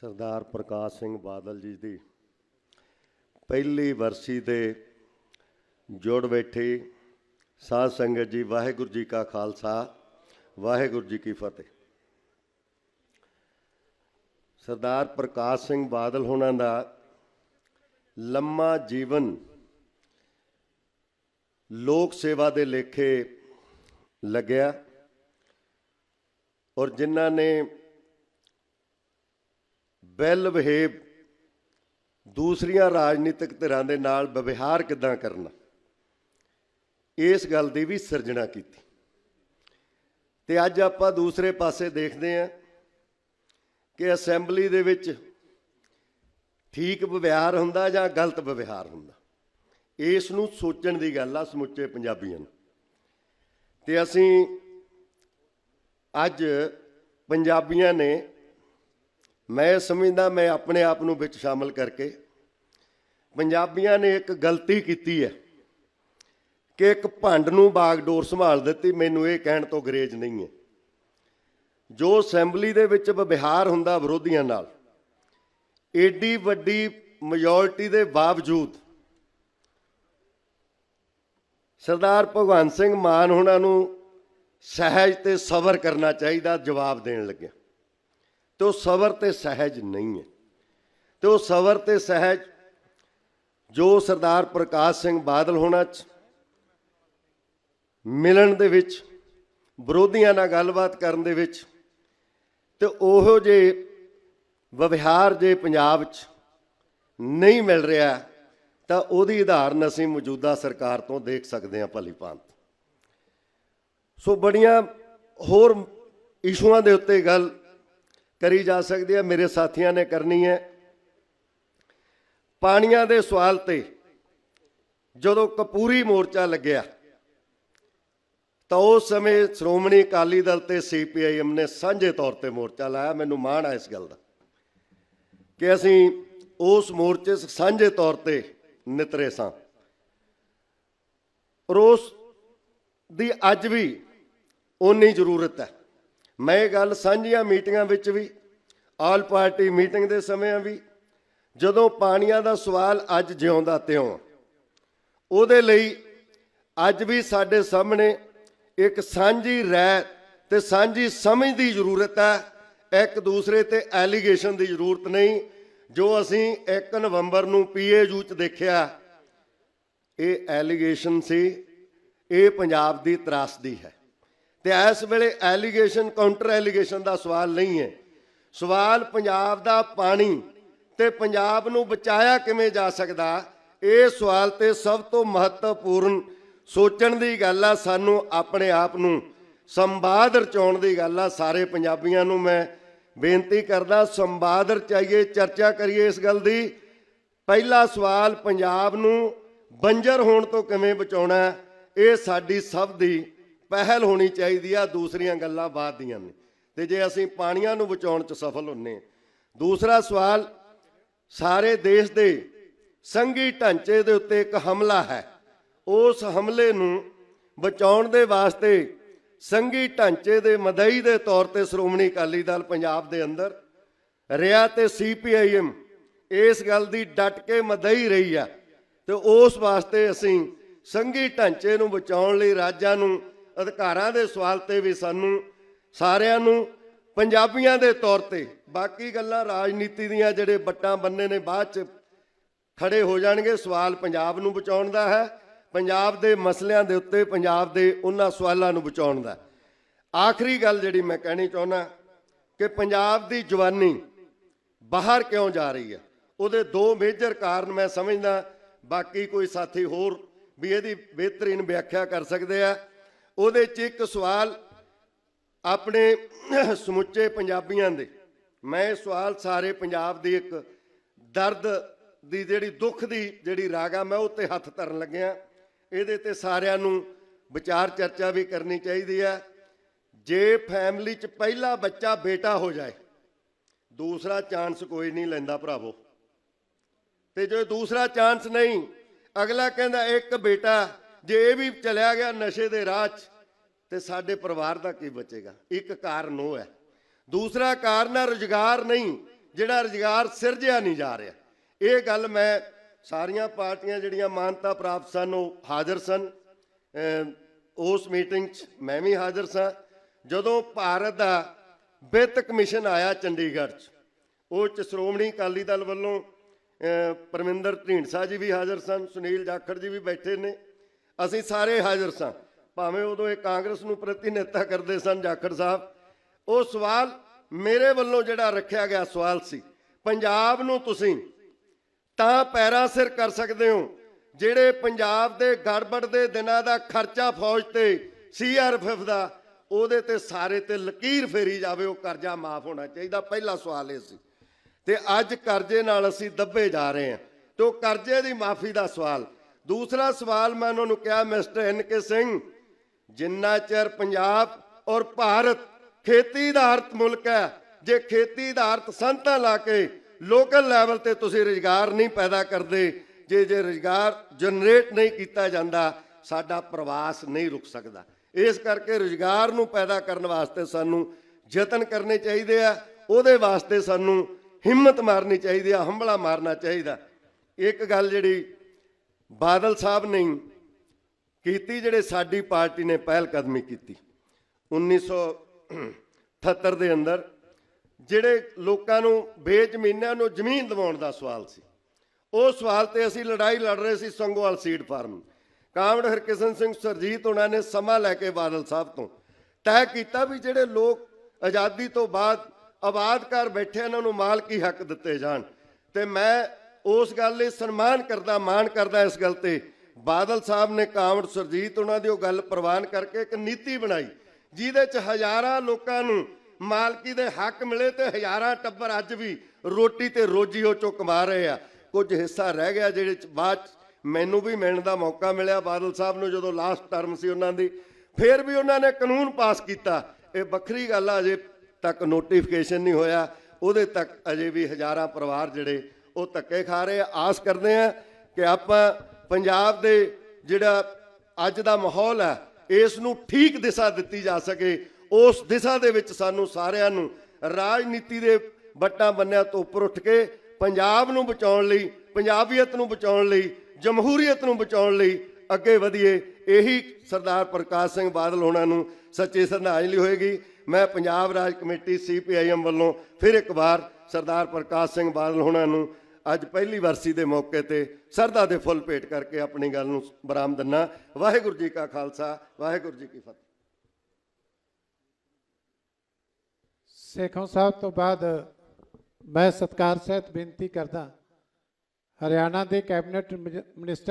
ਸਰਦਾਰ ਪ੍ਰਕਾਸ਼ ਸਿੰਘ ਬਾਦਲ ਜੀ ਦੀ ਪਹਿਲੀ ਵਰਸੀ ਦੇ ਜੁੜ ਬੈਠੇ ਸਾਧ ਸੰਗਤ ਜੀ, ਵਾਹਿਗੁਰੂ ਜੀ ਕਾ ਖਾਲਸਾ, ਵਾਹਿਗੁਰੂ ਜੀ ਕੀ ਫਤਿਹ। ਸਰਦਾਰ ਪ੍ਰਕਾਸ਼ ਸਿੰਘ ਬਾਦਲ ਹੋਣਾ ਦਾ ਲੰਮਾ ਜੀਵਨ ਲੋਕ ਸੇਵਾ ਦੇ ਲੇਖੇ ਲੱਗਿਆ ਔਰ ਜਿਨ੍ਹਾਂ ਨੇ ਵੈਲ ਬਿਹੇਵ ਦੂਸਰੀਆਂ ਰਾਜਨੀਤਿਕ ਧਿਰਾਂ ਦੇ ਨਾਲ ਵਿਵਹਾਰ ਕਿੱਦਾਂ ਕਰਨਾ? ਇਸ ਗੱਲ ਦੀ ਵੀ ਸਿਰਜਣਾ ਕੀਤੀ। ਤੇ ਅੱਜ ਆਪਾਂ ਦੂਸਰੇ ਪਾਸੇ ਦੇਖਦੇ ਹਾਂ ਕਿ ਅਸੈਂਬਲੀ ਦੇ ਵਿੱਚ ਠੀਕ ਵਿਵਹਾਰ ਹੁੰਦਾ ਜਾਂ ਗਲਤ ਵਿਵਹਾਰ ਹੁੰਦਾ। ਇਸ ਨੂੰ ਸੋਚਣ ਦੀ ਗੱਲ ਆ ਸਮੁੱਚੇ ਪੰਜਾਬੀਆਂ ਨੂੰ। ਤੇ ਅਸੀਂ ਅੱਜ ਪੰਜਾਬੀਆਂ ਨੇ ਮੈਂ ਸਮਝਦਾ ਮੈਂ ਆਪਣੇ ਆਪ ਨੂੰ ਵਿੱਚ ਸ਼ਾਮਲ ਕਰਕੇ ਪੰਜਾਬੀਆਂ ਨੇ ਇੱਕ ਗਲਤੀ ਕੀਤੀ ਹੈ ਕਿ ਇੱਕ ਭੰਡ ਨੂੰ ਬਾਗਡੋਰ ਸੰਭਾਲ ਦਿੱਤੀ, ਮੈਨੂੰ ਇਹ ਕਹਿਣ ਤੋਂ ਗਰੇਜ ਨਹੀਂ ਹੈ। ਜੋ ਅਸੈਂਬਲੀ ਦੇ ਵਿੱਚ ਵਿਵਹਾਰ ਹੁੰਦਾ ਵਿਰੋਧੀਆਂ ਨਾਲ, ਏਡੀ ਵੱਡੀ ਮੈਜੋਰਟੀ ਦੇ ਬਾਵਜੂਦ ਸਰਦਾਰ ਭਗਵੰਤ ਸਿੰਘ ਮਾਨ ਉਹਨਾਂ ਨੂੰ ਸਹਿਜ ਤੇ ਸਬਰ ਕਰਨਾ ਚਾਹੀਦਾ ਜਵਾਬ ਦੇਣ ਲੱਗਿਆ। ਤੇ ਉਹ ਸਬਰ ਤੇ ਸਹਿਜ ਨਹੀਂ ਹੈ। ਤੇ ਉਹ ਸਬਰ ਤੇ ਸਹਿਜ ਜੋ ਸਰਦਾਰ ਪ੍ਰਕਾਸ਼ ਸਿੰਘ ਬਾਦਲ ਹੋਣਾ ਚ ਮਿਲਣ ਦੇ ਵਿੱਚ, ਵਿਰੋਧੀਆਂ ਨਾਲ ਗੱਲਬਾਤ ਕਰਨ ਦੇ ਵਿੱਚ ਤੇ ਉਹੋ ਜੇ ਵਿਵਹਾਰ ਜੇ ਪੰਜਾਬ 'ਚ ਨਹੀਂ ਮਿਲ ਰਿਹਾ, ਤਾਂ ਉਹਦੀ ਉਦਾਹਰਨ ਅਸੀਂ ਮੌਜੂਦਾ ਸਰਕਾਰ ਤੋਂ ਦੇਖ ਸਕਦੇ ਹਾਂ ਭਲੀ ਭਾਂਤ। ਸੋ ਬੜੀਆਂ ਹੋਰ ਇਸ਼ੂਆਂ ਦੇ ਉੱਤੇ ਗੱਲ ਕਰੀ ਜਾ ਸਕਦੀ ਹੈ, ਮੇਰੇ ਸਾਥੀਆਂ ਨੇ ਕਰਨੀ ਹੈ। ਪਾਣੀਆਂ ਦੇ ਸਵਾਲ ਤੇ ਜਦੋਂ ਕਪੂਰੀ ਮੋਰਚਾ ਲੱਗਿਆ, ਤਾਂ ਉਸ ਸਮੇਂ ਸ਼੍ਰੋਮਣੀ ਅਕਾਲੀ ਦਲ ਤੇ ਸੀਪੀਆਈਐਮ ਨੇ ਸਾਂਝੇ ਤੌਰ ਤੇ ਮੋਰਚਾ ਲਾਇਆ। ਮੈਨੂੰ ਮਾਣ ਆ ਇਸ ਗੱਲ ਦਾ ਕਿ ਅਸੀਂ ਉਸ ਮੋਰਚੇ 'ਚ ਸਾਂਝੇ ਤੌਰ ਤੇ ਨਿਤਰੇ ਸਾਂ। ਰੋਸ ਦੀ ਅੱਜ ਵੀ ਓਨੀ ਜ਼ਰੂਰਤ ਹੈ। ਮੈਂ ਇਹ ਗੱਲ ਸਾਂਝੀਆਂ ਮੀਟਿੰਗਾਂ ਵਿੱਚ ਵੀ, ਆਲ ਪਾਰਟੀ ਮੀਟਿੰਗ ਦੇ ਸਮਿਆਂ ਵੀ, ਜਦੋਂ ਪਾਣੀਆਂ ਦਾ ਸਵਾਲ ਅੱਜ ਜਿਉਂਦਾ ਤਿਉਂ, ਉਹਦੇ ਲਈ ਅੱਜ ਵੀ ਸਾਡੇ ਸਾਹਮਣੇ ਇੱਕ ਸਾਂਝੀ ਰਾਇ ਤੇ ਸਾਂਝੀ ਸਮਝ ਦੀ ਜ਼ਰੂਰਤ ਹੈ, ਇੱਕ ਦੂਸਰੇ ਤੇ ਐਲੀਗੇਸ਼ਨ ਦੀ ਜ਼ਰੂਰਤ ਨਹੀਂ, ਜੋ ਅਸੀਂ 1 ਨਵੰਬਰ ਨੂੰ ਪੀਏਯੂ ਚ ਦੇਖਿਆ, ਇਹ ਐਲੀਗੇਸ਼ਨ ਸੀ, ਇਹ ਪੰਜਾਬ ਦੀ ਤਰਾਸਦੀ ਹੈ। ਤੇ ਇਸ ਵੇਲੇ ਐਲੀਗੇਸ਼ਨ ਕਾਊਂਟਰ ਐਲੀਗੇਸ਼ਨ ਦਾ ਸਵਾਲ ਨਹੀਂ ਹੈ। ਸਵਾਲ ਪੰਜਾਬ ਦਾ ਪਾਣੀ ਤੇ ਪੰਜਾਬ ਨੂੰ ਬਚਾਇਆ ਕਿਵੇਂ ਜਾ ਸਕਦਾ, ਇਹ ਸਵਾਲ ਤੇ ਸਭ ਤੋਂ ਮਹੱਤਵਪੂਰਨ ਸੋਚਣ ਦੀ ਗੱਲ ਆ, ਸਾਨੂੰ ਆਪਣੇ ਆਪ ਨੂੰ ਸੰਵਾਦ ਰਚਾਉਣ ਦੀ ਗੱਲ ਆ, ਸਾਰੇ ਪੰਜਾਬੀਆਂ ਨੂੰ ਮੈਂ ਬੇਨਤੀ ਕਰਦਾ, ਸੰਵਾਦ ਰਚਾਈਏ, ਚਰਚਾ ਕਰੀਏ ਇਸ ਗੱਲ ਦੀ। ਪਹਿਲਾ ਸਵਾਲ, ਪੰਜਾਬ ਨੂੰ ਬੰਜਰ ਹੋਣ ਤੋਂ ਕਿਵੇਂ ਬਚਾਉਣਾ, ਇਹ ਸਾਡੀ ਸਭ ਦੀ ਪਹਿਲ ਹੋਣੀ ਚਾਹੀਦੀ ਆ ਦੂਸਰੀਆਂ ਗੱਲਾਂ ਬਾਅਦ ਦੀਆਂ ਨੇ ਤੇ ਜੇ ਅਸੀਂ ਪਾਣੀਆਂ ਨੂੰ ਬਚਾਉਣ 'ਚ ਸਫਲ ਹੁੰਨੇ ਹਾਂ। ਦੂਸਰਾ ਸਵਾਲ, ਸਾਰੇ ਦੇਸ਼ ਦੇ ਸੰਘੀ ਢਾਂਚੇ ਦੇ ਉੱਤੇ ਇੱਕ ਹਮਲਾ ਹੈ। ਉਸ ਹਮਲੇ ਨੂੰ ਬਚਾਉਣ ਦੇ ਵਾਸਤੇ ਸੰਘੀ ਢਾਂਚੇ ਦੇ ਮਦਈ ਦੇ ਤੌਰ ਤੇ ਸ਼੍ਰੋਮਣੀ ਅਕਾਲੀ ਦਲ ਪੰਜਾਬ ਦੇ ਅੰਦਰ ਰਿਆ ਤੇ ਸੀਪੀਆਈਐਮ ਇਸ ਗੱਲ ਦੀ ਡਟ ਕੇ ਮਦਈ ਰਹੀ ਆ। ਤੇ ਉਸ ਵਾਸਤੇ ਅਸੀਂ ਸੰਘੀ ਢਾਂਚੇ ਨੂੰ ਬਚਾਉਣ ਲਈ ਰਾਜਾਂ ਨੂੰ ਅਧਿਕਾਰਾਂ ਦੇ ਸਵਾਲ ਤੇ ਵੀ ਸਾਨੂੰ ਸਾਰਿਆਂ ਨੂੰ ਪੰਜਾਬੀਆਂ ਦੇ ਤੌਰ ਤੇ ਬਾਕੀ ਗੱਲਾਂ ਰਾਜਨੀਤੀ ਦੀਆਂ ਜਿਹੜੇ ਬੱਟਾਂ ਬੰਨੇ ਨੇ ਬਾਅਦ ਚ ਖੜੇ ਹੋ ਜਾਣਗੇ, ਸਵਾਲ ਪੰਜਾਬ ਨੂੰ ਬਚਾਉਣ ਦਾ ਹੈ, ਪੰਜਾਬ ਦੇ ਮਸਲਿਆਂ ਦੇ ਉੱਤੇ ਪੰਜਾਬ ਦੇ ਉਹਨਾਂ ਸਵਾਲਾਂ ਨੂੰ ਬਚਾਉਣ ਦਾ ਆਖਰੀ ਗੱਲ ਜਿਹੜੀ ਮੈਂ ਕਹਿਣੀ ਚਾਹੁੰਦਾ ਕਿ ਪੰਜਾਬ ਦੀ ਜਵਾਨੀ ਬਾਹਰ ਕਿਉਂ ਜਾ ਰਹੀ ਹੈ? ਉਹਦੇ ਦੋ ਮੇਜਰ ਕਾਰਨ ਮੈਂ ਸਮਝਦਾ, ਬਾਕੀ ਕੋਈ ਸਾਥੀ ਹੋਰ ਵੀ ਇਹਦੀ ਬਿਹਤਰੀਨ ਵਿਆਖਿਆ ਕਰ ਸਕਦੇ ਆ। ਉਹਦੇ 'ਚ ਇੱਕ ਸਵਾਲ ਆਪਣੇ ਸਮੁੱਚੇ ਪੰਜਾਬੀਆਂ ਦੇ। ਮੈਂ ਸਵਾਲ ਸਾਰੇ ਪੰਜਾਬ ਦੀ ਇੱਕ ਦਰਦ ਦੀ ਜਿਹੜੀ ਦੁੱਖ ਦੀ ਜਿਹੜੀ ਰਾਗ ਮੈਂ ਉਹ 'ਤੇ ਹੱਥ ਧਰਨ ਲੱਗਿਆ। ਇਹਦੇ ਤੇ ਸਾਰਿਆਂ ਨੂੰ ਵਿਚਾਰ ਚਰਚਾ ਵੀ ਕਰਨੀ ਚਾਹੀਦੀ ਹੈ। ਜੇ ਫੈਮਿਲੀ 'ਚ ਪਹਿਲਾ ਬੱਚਾ ਬੇਟਾ ਹੋ ਜਾਏ, ਦੂਸਰਾ ਚਾਂਸ ਕੋਈ ਨਹੀਂ ਲੈਂਦਾ ਭਰਾਵੋ। ਤੇ ਜੇ ਦੂਸਰਾ ਚਾਂਸ ਨਹੀਂ, ਅਗਲਾ ਕਹਿੰਦਾ ਇੱਕ ਬੇਟਾ ਜੇ ਇਹ ਵੀ ਚਲਿਆ ਗਿਆ ਨਸ਼ੇ ਦੇ ਰਾਹ 'ਚ, ਤੇ ਸਾਡੇ ਪਰਿਵਾਰ ਦਾ ਕੀ ਬਚੇਗਾ? ਇੱਕ ਕਾਰਨ ਉਹ ਹੈ। ਦੂਸਰਾ ਕਾਰਨ ਹੈ ਰੁਜ਼ਗਾਰ ਨਹੀਂ, ਜਿਹੜਾ ਰੁਜ਼ਗਾਰ ਸਿਰਜਿਆ ਨਹੀਂ ਜਾ ਰਿਹਾ। ਇਹ ਗੱਲ ਮੈਂ ਸਾਰੀਆਂ ਪਾਰਟੀਆਂ ਜਿਹੜੀਆਂ ਮਾਨਤਾ ਪ੍ਰਾਪਤ ਸਨ, ਉਹ ਹਾਜ਼ਰ ਸਨ। ਉਸ ਮੀਟਿੰਗ 'ਚ ਮੈਂ ਵੀ ਹਾਜ਼ਰ ਸਾਂ। ਜਦੋਂ ਭਾਰਤ ਦਾ ਵਿੱਤ ਕਮਿਸ਼ਨ ਆਇਆ ਚੰਡੀਗੜ੍ਹ 'ਚ, ਉਹ 'ਚ ਸ਼੍ਰੋਮਣੀ ਅਕਾਲੀ ਦਲ ਵੱਲੋਂ ਪਰਮਿੰਦਰ ਢੀਂਡਸਾ ਜੀ ਵੀ ਹਾਜ਼ਰ ਸਨ, ਸੁਨੀਲ ਜਾਖੜ ਜੀ ਵੀ ਬੈਠੇ ਨੇ। ਅਸੀਂ ਸਾਰੇ ਹਾਜ਼ਰ ਸਾਂ। ਭਾਵੇਂ ਉਦੋਂ ਇਹ ਕਾਂਗਰਸ ਨੂੰ ਪ੍ਰਤੀਨਿਧਤਾ ਕਰਦੇ ਸਨ, ਜਾਖੜ ਸਾਹਿਬ, ਉਹ ਸਵਾਲ ਮੇਰੇ ਵੱਲੋਂ ਜਿਹੜਾ ਰੱਖਿਆ ਗਿਆ ਸਵਾਲ ਸੀ। ਪੰਜਾਬ ਨੂੰ ਤੁਸੀਂ ਤਾਂ ਪੈਰਾ ਸਿਰ ਕਰ ਸਕਦੇ ਹੋ, ਜਿਹੜੇ ਪੰਜਾਬ ਦੇ ਗੜਬੜ ਦੇ ਦਿਨਾਂ ਦਾ ਖਰਚਾ ਫੌਜ ਤੇ ਸੀਆਰਐਫ ਦਾ, ਉਹਦੇ ਤੇ ਸਾਰੇ ਤੇ ਲਕੀਰ ਫੇਰੀ ਜਾਵੇ, ਉਹ ਕਰਜ਼ਾ ਮਾਫ ਹੋਣਾ ਚਾਹੀਦਾ। ਪਹਿਲਾ ਸਵਾਲ ਇਹ ਸੀ। ਤੇ ਅੱਜ ਕਰਜ਼ੇ ਨਾਲ ਅਸੀਂ ਦੱਬੇ ਜਾ ਰਹੇ ਹਾਂ। ਤੇ ਉਹ ਕਰਜ਼ੇ ਦੀ ਮਾਫੀ ਦਾ ਸਵਾਲ ਦੂਸਰਾ ਸਵਾਲ ਮੈਂ ਉਹਨਾਂ ਨੂੰ ਕਿਹਾ, ਮਿਸਟਰ ਐਨ ਕੇ ਸਿੰਘ, ਜਿੰਨਾ ਚਿਰ ਪੰਜਾਬ ਔਰ ਭਾਰਤ ਖੇਤੀ ਆਧਾਰਿਤ ਮੁਲਕ ਹੈ, ਜੇ ਖੇਤੀ ਆਧਾਰਿਤ ਸੰਤਾਂ ਲਾ ਕੇ ਲੋਕਲ ਲੈਵਲ ਤੇ ਤੁਸੀਂ ਰੁਜ਼ਗਾਰ ਨਹੀਂ ਪੈਦਾ ਕਰਦੇ, ਜੇ ਜੇ ਰੁਜ਼ਗਾਰ ਜਨਰੇਟ ਨਹੀਂ ਕੀਤਾ ਜਾਂਦਾ, ਸਾਡਾ ਪ੍ਰਵਾਸ ਨਹੀਂ ਰੁਕ ਸਕਦਾ। ਇਸ ਕਰਕੇ ਰੁਜ਼ਗਾਰ ਨੂੰ ਪੈਦਾ ਕਰਨ ਵਾਸਤੇ ਸਾਨੂੰ ਯਤਨ ਕਰਨੇ ਚਾਹੀਦੇ ਆ, ਉਹਦੇ ਵਾਸਤੇ ਸਾਨੂੰ ਹਿੰਮਤ ਮਾਰਨੀ ਚਾਹੀਦੀ ਆ ਹੰਬਲਾ ਮਾਰਨਾ ਚਾਹੀਦਾ। ਇੱਕ ਗੱਲ ਜਿਹੜੀ ਬਾਦਲ ਸਾਹਿਬ ਨੇ ਕੀਤੀ ਜਿਹੜੇ ਸਾਡੀ ਪਾਰਟੀ ਨੇ ਪਹਿਲ ਕਦਮੀ ਕੀਤੀ। 1978 ਦੇ ਅੰਦਰ ਜਿਹੜੇ ਲੋਕਾਂ ਨੂੰ ਬੇਜ਼ਮੀਨਾਂ ਨੂੰ ਜ਼ਮੀਨ ਦਿਵਾਉਣ ਦਾ ਸਵਾਲ ਸੀ, ਉਹ ਸਵਾਲ ਤੇ ਅਸੀਂ ਲੜਾਈ ਲੜ ਰਹੇ ਸੀ ਸੰਗੋਵਾਲ ਸੀਡ ਫਾਰਮ ਕਾਮੜ ਹਰਕਿਸ਼ਨ ਸਿੰਘ ਸਰਜੀਤ ਉਹਨਾਂ ਨੇ ਸਮਾਂ ਲੈ ਕੇ ਬਾਦਲ ਸਾਹਿਬ ਤੋਂ ਤੈਅ ਕੀਤਾ ਵੀ ਜਿਹੜੇ ਲੋਕ ਆਜ਼ਾਦੀ ਤੋਂ ਬਾਅਦ ਆਬਾਦ ਕਰ ਬੈਠੇ ਇਹਨਾਂ ਨੂੰ ਮਾਲਕੀ ਹੱਕ ਦਿੱਤੇ ਜਾਣ। ਤੇ ਮੈਂ ਉਸ ਗੱਲ ਲਈ ਸਨਮਾਨ ਕਰਦਾ, ਮਾਣ ਕਰਦਾ ਇਸ ਗੱਲ ਤੇ। ਬਾਦਲ ਸਾਹਿਬ ਨੇ ਕਾਂਵੜ ਸਰਜੀਤ ਉਹਨਾਂ ਦੀ ਉਹ ਗੱਲ ਪ੍ਰਵਾਨ ਕਰਕੇ ਇੱਕ ਨੀਤੀ ਬਣਾਈ, ਜਿਹਦੇ ਚ ਹਜ਼ਾਰਾਂ ਲੋਕਾਂ ਨੂੰ ਮਾਲਕੀ ਦੇ ਹੱਕ ਮਿਲੇ ਤੇ ਹਜ਼ਾਰਾਂ ਟੱਬਰ ਅੱਜ ਵੀ ਰੋਟੀ ਤੇ ਰੋਜੀ ਉਹ ਚੋਂ ਕਮਾ ਰਹੇ ਆ। ਕੁਝ ਹਿੱਸਾ ਰਹਿ ਗਿਆ ਜਿਹੜੇ ਚ ਬਾਅਦ 'ਚ ਮੈਨੂੰ ਵੀ ਮਿਲਣ ਦਾ ਮੌਕਾ ਮਿਲਿਆ ਬਾਦਲ ਸਾਹਿਬ ਨੂੰ ਜਦੋਂ ਲਾਸਟ ਟਰਮ ਸੀ ਉਹਨਾਂ ਦੀ। ਫਿਰ ਵੀ ਉਹਨਾਂ ਨੇ ਕਾਨੂੰਨ ਪਾਸ ਕੀਤਾ। ਇਹ ਵੱਖਰੀ ਗੱਲ ਆ, ਅਜੇ ਤੱਕ ਨੋਟੀਫਿਕੇਸ਼ਨ ਨਹੀਂ ਹੋਇਆ। ਉਹਦੇ ਤੱਕ ਅਜੇ ਵੀ ਹਜ਼ਾਰਾਂ ਪਰਿਵਾਰ ਜਿਹੜੇ ਉਹ ਧੱਕੇ ਖਾ ਰਹੇ ਆ। ਆਸ ਕਰਦੇ ਆ ਕਿ ਆਪਾਂ ਪੰਜਾਬ ਦੇ ਜਿਹੜਾ ਅੱਜ ਦਾ ਮਾਹੌਲ ਹੈ, ਇਸ ਨੂੰ ਠੀਕ ਦਿਸ਼ਾ ਦਿੱਤੀ ਜਾ ਸਕੇ। ਉਸ ਦਿਸ਼ਾ ਦੇ ਵਿੱਚ ਸਾਨੂੰ ਸਾਰਿਆਂ ਨੂੰ ਰਾਜਨੀਤੀ ਦੇ ਵੱਟਾਂ ਬੰਨਿਆਂ ਤੋਂ ਉੱਪਰ ਉੱਠ ਕੇ ਪੰਜਾਬ ਨੂੰ ਬਚਾਉਣ ਲਈ, ਪੰਜਾਬੀਅਤ ਨੂੰ ਬਚਾਉਣ ਲਈ, ਜਮਹੂਰੀਅਤ ਨੂੰ ਬਚਾਉਣ ਲਈ ਅੱਗੇ ਵਧੀਏ। ਇਹੀ ਸਰਦਾਰ ਪ੍ਰਕਾਸ਼ ਸਿੰਘ ਬਾਦਲ ਹੋਣਾ ਨੂੰ ਸੱਚੀ ਸ਼ਰਧਾਂਜਲੀ ਹੋਏਗੀ। ਮੈਂ ਪੰਜਾਬ ਰਾਜ ਕਮੇਟੀ ਸੀਪੀਆਈਐਮ ਵੱਲੋਂ ਫਿਰ ਇੱਕ ਵਾਰ ਸਰਦਾਰ ਪ੍ਰਕਾਸ਼ ਸਿੰਘ ਬਾਦਲ ਹੋਣਾ ਨੂੰ ਅੱਜ ਪਹਿਲੀ ਵਰਸੀ ਦੇ ਮੌਕੇ ਤੇ ਸਰਦਾ ਦੇ ਫੁੱਲ ਭੇਟ ਕਰਕੇ ਆਪਣੀ ਗੱਲ ਨੂੰ ਬਰਾਮ ਦਿੰਨਾ। ਵਾਹਿਗੁਰੂ ਜੀ ਕਾ ਖਾਲਸਾ, ਵਾਹਿਗੁਰੂ ਜੀ ਕੀ ਫਤਿਹ। ਸੇਖੋਂ ਸਾਹਿਬ ਤੋਂ ਬਾਅਦ ਮੈਂ ਸਤਿਕਾਰ ਸਹਿਤ ਬੇਨਤੀ ਕਰਦਾ, ਹਰਿਆਣਾ ਦੇ ਕੈਬਨਿਟ ਮਿਨਿਸਟਰ